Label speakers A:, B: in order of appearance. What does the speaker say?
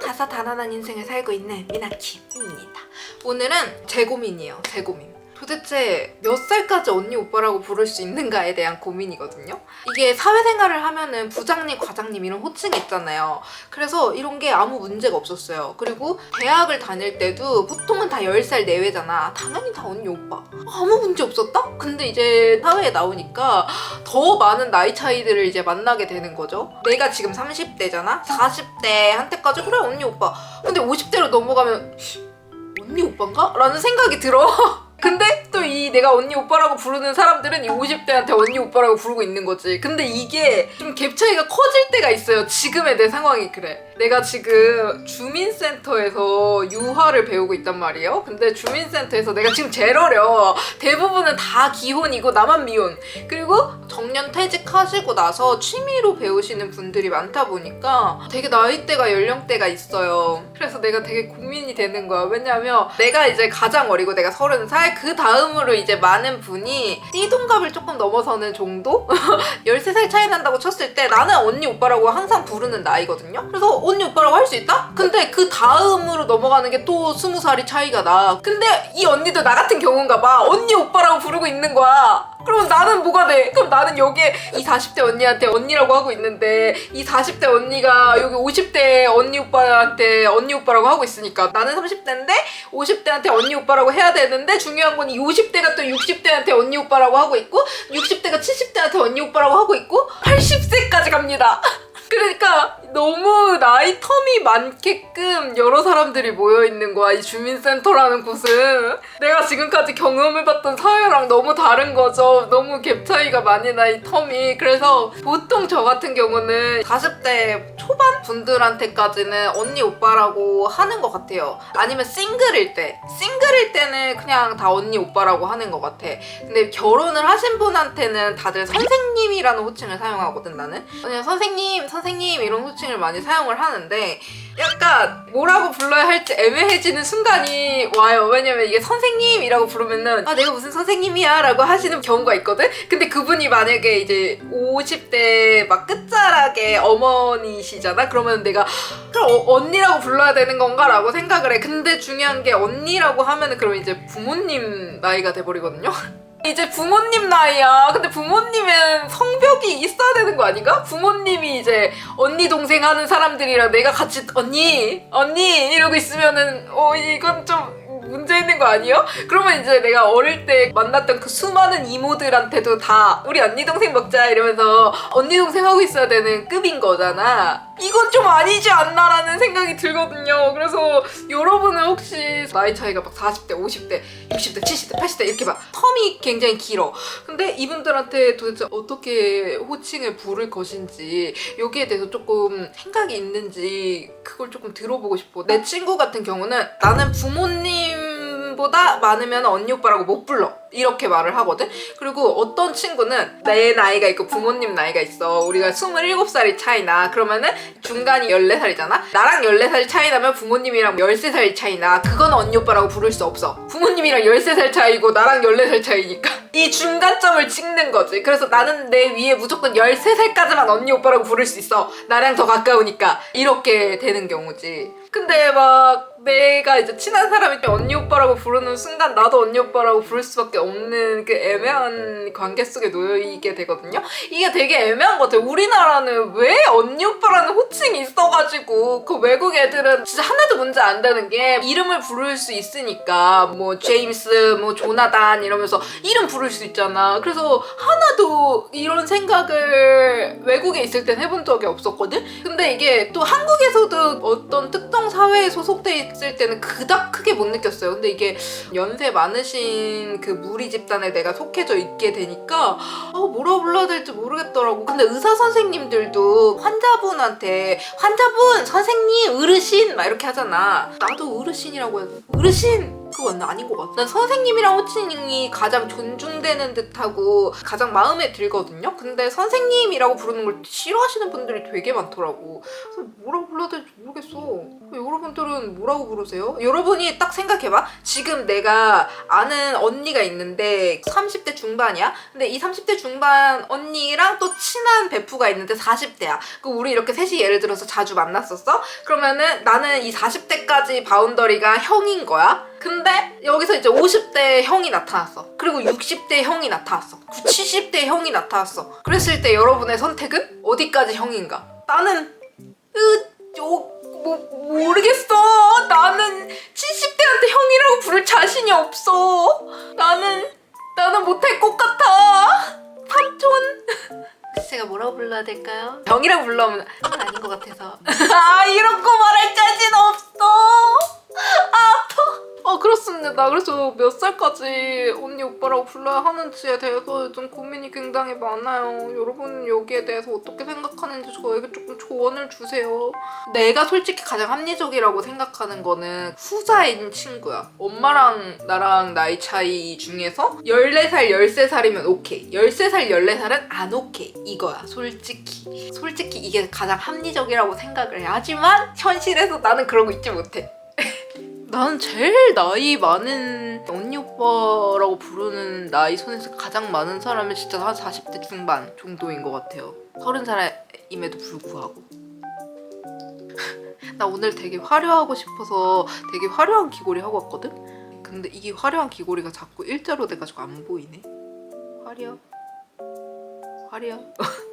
A: 단안한 인생을 살고 있는 미나킴입니다. 오늘은 제 고민이에요. 제 고민. 도대체 몇 살까지 언니 오빠라고 부를 수 있는가에 대한 고민이거든요. 이게 사회생활을 하면은 부장님, 과장님 이런 호칭이 있잖아요. 그래서 이런 게 아무 문제가 없었어요. 그리고 대학을 다닐 때도 보통은 다 10살 내외잖아. 당연히 다 언니 오빠. 아무 문제 없었다? 근데 이제 사회에 나오니까 더 많은 나이 차이들을 이제 만나게 되는 거죠. 내가 지금 30대잖아? 40대 한테까지 그래 언니 오빠. 근데 50대로 넘어가면 언니 오빠인가? 라는 생각이 들어. 근데 또이 내가 언니 오빠라고 부르는 사람들은 이 50대한테 언니 오빠라고 부르고 있는 거지. 근데 이게 좀 갭 차이가 커질 때가 있어요. 지금의 내 상황이 그래. 내가 지금 주민센터에서 유화를 배우고 있단 말이에요. 근데 주민센터에서 내가 지금 제일 어려. 대부분은 다 기혼이고 나만 미혼. 그리고 정년 퇴직하시고 나서 취미로 배우시는 분들이 많다 보니까 되게 나이대가 연령대가 있어요. 그래서 내가 되게 고민이 되는 거야. 왜냐면 내가 이제 가장 어리고 내가 서른 살, 그 다음으로 이제 많은 분이 띠동갑을 조금 넘어서는 정도? 13살 차이 난다고 쳤을 때 나는 언니 오빠라고 항상 부르는 나이거든요. 그래서 언니 오빠라고 할 수 있다? 근데 그 다음으로 넘어가는 게 또 20살이 차이가 나. 근데 이 언니도 나 같은 경우인가 봐. 언니 오빠라고 부르고 있는 거야. 그럼 나는 뭐가 돼? 그럼 나는 여기에 이 40대 언니한테 언니라고 하고 있는데 이 40대 언니가 여기 50대 언니 오빠한테 언니 오빠라고 하고 있으니까 나는 30대인데 50대한테 언니 오빠라고 해야 되는데 중요한 건 이 50대가 또 60대한테 언니 오빠라고 하고 있고 60대가 70대한테 언니 오빠라고 하고 있고 80세까지 갑니다. 그러니까 너무 나이 텀이 많게끔 여러 사람들이 모여 있는 거야 이 주민센터라는 곳은. 내가 지금까지 경험해봤던 사회랑 너무 다른 거죠. 너무 갭 차이가 많이 나 이 텀이. 그래서 보통 저 같은 경우는 40대 초반 분들한테까지는 언니 오빠라고 하는 것 같아요. 아니면 싱글일 때. 싱글일 때는 그냥 다 언니 오빠라고 하는 것 같아. 근데 결혼을 하신 분한테는 다들 선생님이라는 호칭을 사용하거든 나는. 그냥 선생님 선생님 이런 호칭 을 많이 사용을 하는데 약간 뭐라고 불러야 할지 애매해지는 순간이 와요. 왜냐면 이게 선생님이라고 부르면은 아 내가 무슨 선생님이야? 라고 하시는 경우가 있거든? 근데 그분이 만약에 이제 50대 막 끝자락의 어머니시잖아? 그러면 내가 그럼 어- 언니라고 불러야 되는 건가? 라고 생각을 해. 근데 중요한 게 언니라고 하면은 그럼 이제 부모님 나이가 돼 버리거든요? 이제 부모님 나이야. 근데 부모님은 성벽이 있어야 되는 거 아닌가? 부모님이 이제 언니 동생 하는 사람들이랑 내가 같이 언니 언니 이러고 있으면은 어 이건 좀 문제 있는 거 아니에요? 그러면 이제 내가 어릴 때 만났던 그 수많은 이모들한테도 다 우리 언니 동생 먹자 이러면서 언니 동생 하고 있어야 되는 급인 거잖아. 이건 좀 아니지 않나라는 생각이 들거든요. 그래서 여러분은 혹시 나이 차이가 막 40대, 50대, 60대, 70대, 80대 이렇게 막 텀이 굉장히 길어. 근데 이분들한테 도대체 어떻게 호칭을 부를 것인지 여기에 대해서 조금 생각이 있는지 그걸 조금 들어보고 싶어. 내 친구 같은 경우는 나는 부모님보다 많으면 언니 오빠라고 못 불러. 이렇게 말을 하거든. 그리고 어떤 친구는 내 나이가 있고 부모님 나이가 있어. 우리가 27살이 차이나. 그러면은 중간이 14살이잖아. 나랑 14살 차이 나면 부모님이랑 13살 차이 나. 그건 언니 오빠라고 부를 수 없어. 부모님이랑 13살 차이고 나랑 14살 차이니까. 이 중간점을 찍는 거지. 그래서 나는 내 위에 무조건 13살까지만 언니 오빠라고 부를 수 있어. 나랑 더 가까우니까. 이렇게 되는 경우지. 근데 막 내가 이제 친한 사람이 언니 오빠라고 부르는 순간 나도 언니 오빠라고 부를 수밖에 없는 그 애매한 관계 속에 놓이게 되거든요. 이게 되게 애매한 것 같아요. 우리나라는 왜 언니 오빠라는 호칭이 있어가지고 그 외국 애들은 진짜 하나도 문제 안 되는 게 이름을 부를 수 있으니까 뭐 제임스, 뭐 조나단 이러면서 이름 부를 수 있잖아. 그래서 하나도 이런 생각을 외국에 있을 땐 해본 적이 없었거든. 근데 이게 또 한국에서도 어떤 특정 사회에 소속돼 있을 때는 그닥 크게 못 느꼈어요. 근데 이게 연세 많으신 그 무리 집단에 내가 속해져 있게 되니까 아, 뭐라 불러야 될지 모르겠더라고. 근데 의사 선생님들도 환자분한테 환자분, 선생님, 어르신 막 이렇게 하잖아. 나도 어르신이라고 돼. 어르신! 그건 아닌 것 같아. 난 선생님이랑 호칭이 가장 존중되는 듯하고 가장 마음에 들거든요. 근데 선생님이라고 부르는 걸 싫어하시는 분들이 되게 많더라고. 그래서 뭐라 불 러야 될지 모르겠어. 여러분들은 뭐라고 부르세요? 여러분이 딱 생각해봐. 지금 내가 아는 언니가 있는데 30대 중반이야. 근데 이 30대 중반 언니랑 또 친한 베프가 있는데 40대야. 그 우리 이렇게 셋이 예를 들어서 자주 만났었어. 그러면은 나는 이 40대까지 바운더리가 형인 거야. 근데 여기서 이제 50대 형이 나타났어. 그리고 60대 형이 나타났어. 70대 형이 나타났어. 그랬을 때 여러분의 선택은 어디까지 형인가? 나는 으, 요, 뭐, 모르겠어. 나는 70대한테 형이라고 부를 자신이 없어. 나는, 나는 못할 것 같아. 삼촌. 제가 뭐라고 불러야 될까요? 형이라고 불러면 아닌 것 같아서. 아, 이런 거 말할 자신 없어. 그렇습니다. 그래서 몇 살까지 언니 오빠라고 불러야 하는지에 대해서 요즘 고민이 굉장히 많아요. 여러분 여기에 대해서 어떻게 생각하는지 저에게 조금 조언을 주세요. 내가 솔직히 가장 합리적이라고 생각하는 거는 후자인 친구야. 엄마랑 나랑 나이 차이 중에서 14살, 13살이면 오케이. 13살, 14살은 안 오케이. 이거야. 솔직히. 솔직히 이게 가장 합리적이라고 생각을 해. 하지만 현실에서 나는 그러고 있지 못해. 나는 제일 나이 많은 언니 오빠라고 부르는 나이 손에서 가장 많은 사람은 진짜 한 40대 중반 정도인 것 같아요. 30살임에도 불구하고. 나 오늘 되게 화려하고 싶어서 되게 화려한 귀걸이 하고 왔거든? 근데 이게 화려한 귀걸이가 자꾸 일자로 돼가지고 안 보이네. 화려? 화려?